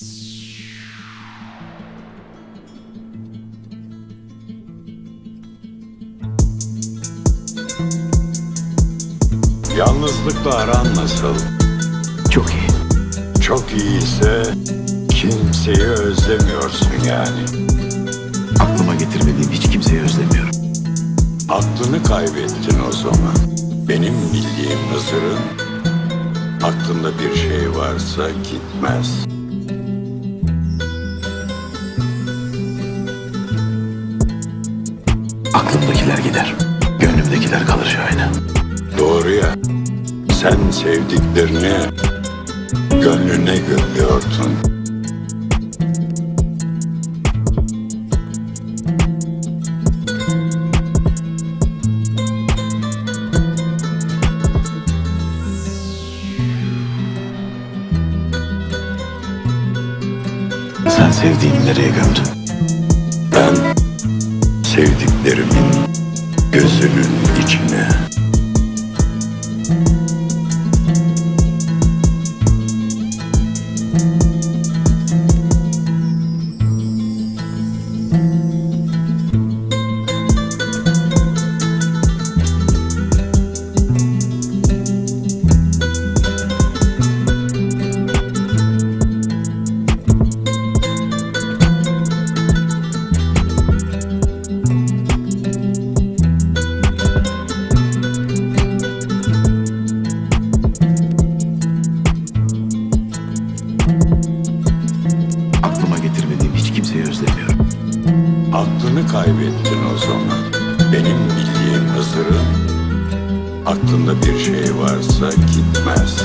Yalnızlıkla aran nasıl? Çok iyi. Çok iyiyse kimseyi özlemiyorsun yani. Aklıma getirmediğim hiç kimseyi özlemiyorum. Aklını kaybettin o zaman. Benim bildiğim Hızır'ın aklında bir şey varsa gitmez. Gider. Gönlümdekiler kalır Şahin'e. Doğru ya. Sen sevdiklerini gönlüne gömüyordun. Sen sevdiğini nereye gömdün? Ben sevdiklerimin gözünün içine. Kimseyi özlemiyorum. Aklını kaybettin o zaman. Benim bildiğim Hızır'ın aklında bir şey varsa gitmez.